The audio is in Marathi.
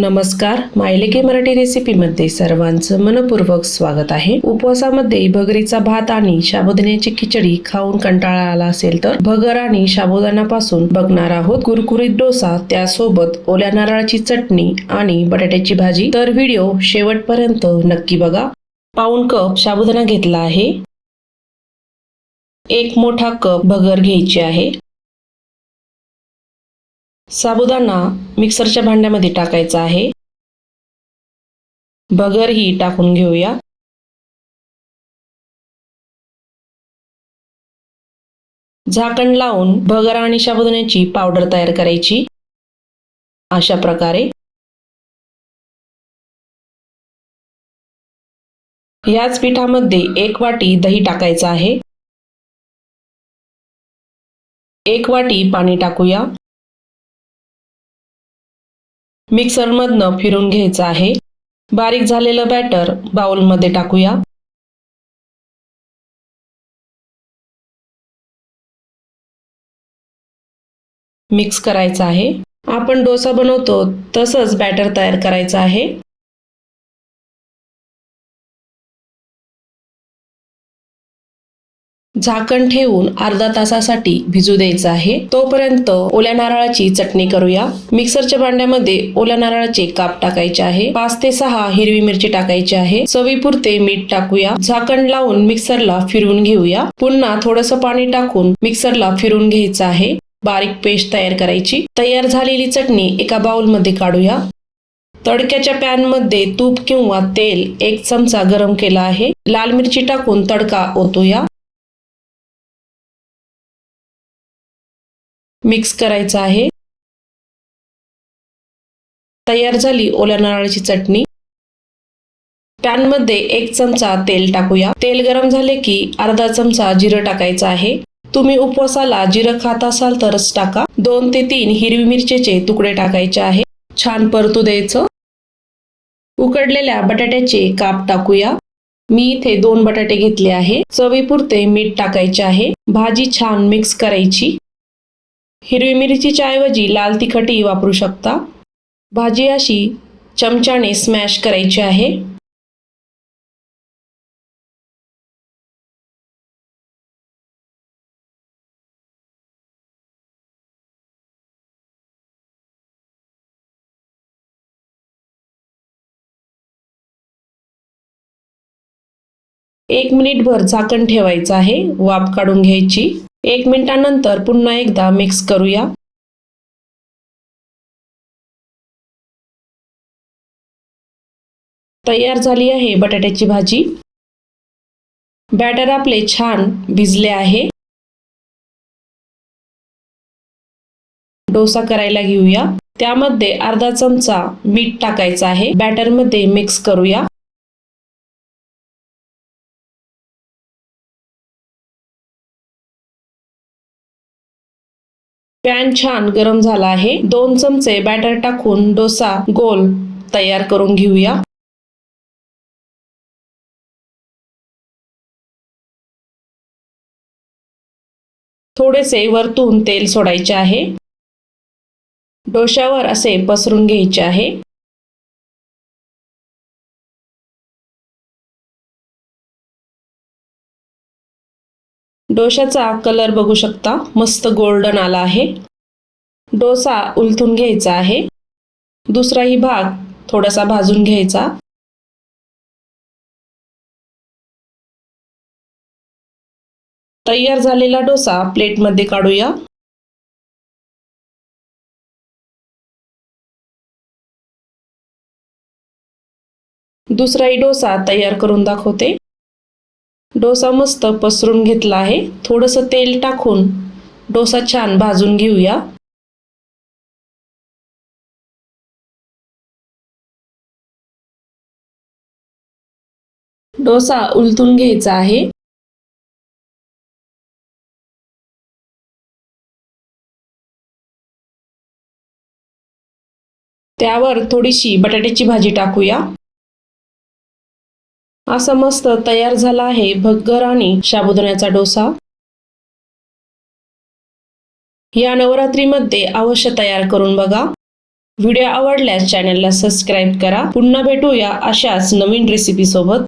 नमस्कार. मायलेकी मराठी रेसिपीमध्ये सर्वांचं मनपूर्वक स्वागत आहे. उपवासामध्ये भगरीचा भात आणि साबुदाण्याची खिचडी खाऊन कंटाळा आला असेल तर भगर आणि शाबुदानापासून बघणार आहोत कुरकुरीत डोसा त्यासोबत ओल्या नारळाची चटणी आणि बटाट्याची भाजी. तर व्हिडिओ शेवटपर्यंत नक्की बघा. पाऊण कप शाबुदाना घेतला आहे. एक मोठा कप भगर घ्यायची आहे. साबुदाणा मिक्सरच्या भांड्यामध्ये टाकायचा आहे. बगर ही टाकून घेऊया. झाकण लावून बगर आणि साबुदाण्याची पावडर तयार करायची. अशा प्रकारे. याच पिठामध्ये एक वाटी दही टाकायचं आहे. एक वाटी पाणी टाकूया. मिक्सरमधनं फिरून घ्यायचं आहे. बारीक झालेलं बॅटर बाउलमध्ये टाकूया. मिक्स करायचं आहे. आपण डोसा बनवतो तसंच बॅटर तयार करायचं आहे. झाकण ठेवून अर्धा तासासाठी भिजू द्यायचं आहे. तोपर्यंत ओल्या नारळाची चटणी करूया. मिक्सरच्या भांड्यामध्ये ओल्या नारळाचे काप टाकायचे आहे. पाच ते सहा हिरवी मिरची टाकायची आहे. चवीपुरते मीठ टाकूया. झाकण लावून मिक्सरला फिरवून घेऊया. पुन्हा थोडस पाणी टाकून मिक्सरला फिरून घ्यायचं आहे. बारीक पेस्ट तयार करायची. तयार झालेली चटणी एका बाउलमध्ये काढूया. तडक्याच्या पॅनमध्ये तूप किंवा तेल एक चमचा गरम केला आहे. लाल मिरची टाकून तडका ओतूया. मिक्स करायचं आहे. तयार झाली ओल्या नारळाची चटणी. पॅनमध्ये एक चमचा तेल टाकूया. तेल गरम झाले की अर्धा चमचा जिरं टाकायचं आहे. तुम्ही उपवासाला जिरं खात असाल तरच टाका. दोन ते तीन हिरवी मिरचीचे तुकडे टाकायचे आहे. छान परतू द्यायचं. उकडलेल्या बटाट्याचे काप टाकूया. मी इथे दोन बटाटे घेतले आहे. चवीपुरते मीठ टाकायचे आहे. भाजी छान मिक्स करायची. हिरवी मिरचीच्या ऐवजी लाल तिखटही वापरू शकता. भाजी अशी चमच्याने स्मॅश करायची आहे. एक मिनिटभर झाकण ठेवायचं आहे. वाफ काढून घ्यायची. एक मिनिटानंतर पुन्हा एकदा मिक्स करूया. तयार झाली आहे बटाट्याची भाजी. बॅटर आपले छान भिजले आहे. डोसा करायला घेऊया. त्यामध्ये अर्धा चमचा मीठ टाकायचं आहे. बॅटरमध्ये मिक्स करूया. पॅन छान गरम झाला आहे. दोन चमचे बॅटर टाकून डोसा गोल तयार करून घेऊया. थोडेसे वरतून तेल सोडायचे आहे. डोश्यावर असे पसरून घ्यायचे आहे. डोशाचा कलर बघू शकता. मस्त गोल्डन आला आहे. डोसा उलथून घ्यायचा आहे. दुसराही भाग थोडासा भाजून घ्यायचा. तयार झालेला डोसा प्लेटमध्ये काढूया. दुसराही डोसा तयार करून दाखवते. डोसा मस्त पसरून घेतला आहे. थोडंसं तेल टाकून डोसा छान भाजून घेऊया. डोसा उलटून घ्यायचा आहे. त्यावर थोडीशी बटाट्याची भाजी टाकूया. असा मस्त तयार झाला आहे भग्गर आणि साबुदाण्याचा डोसा. या नवरात्रीमध्ये अवश्य तयार करून बघा. व्हिडिओ आवडल्यास चॅनलला सबस्क्राईब करा. पुन्हा भेटूया अशाच नवीन रेसिपी सोबत.